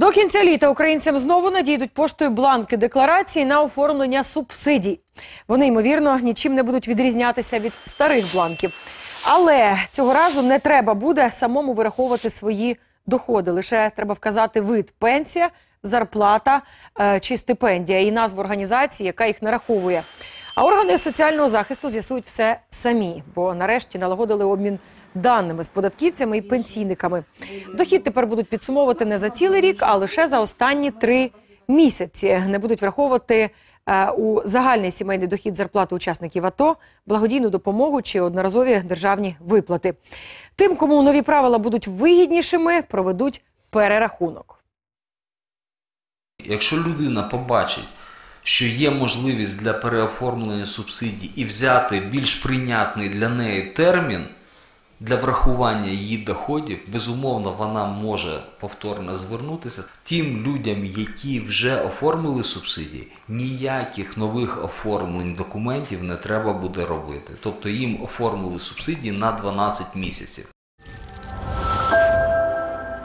До кінця літа українцям знову надійдуть поштою бланки декларації на оформлення субсидій. Вони, ймовірно, нічим не будуть відрізнятися від старих бланків. Але цього разу не треба буде самому вираховувати свої доходи. Лише треба вказати вид пенсія, зарплата е, чи стипендія і назву організації, яка їх нараховує. А органи соціального захисту з'ясують все самі, бо нарешті налагодили обмін даними з податківцями і пенсійниками. Дохід тепер будуть підсумовувати не за цілий рік, а лише за останні три місяці. Не будуть враховувати е, у загальний сімейний дохід зарплату учасників АТО, благодійну допомогу чи одноразові державні виплати. Тим, кому нові правила будуть вигіднішими, проведуть перерахунок. Якщо людина побачить, що є можливість для переоформлення субсидій і взяти більш прийнятний для неї термін для врахування її доходів, безумовно, вона може повторно звернутися. Тим людям, які вже оформили субсидії, ніяких нових оформлень документів не треба буде робити. Тобто їм оформили субсидії на 12 місяців.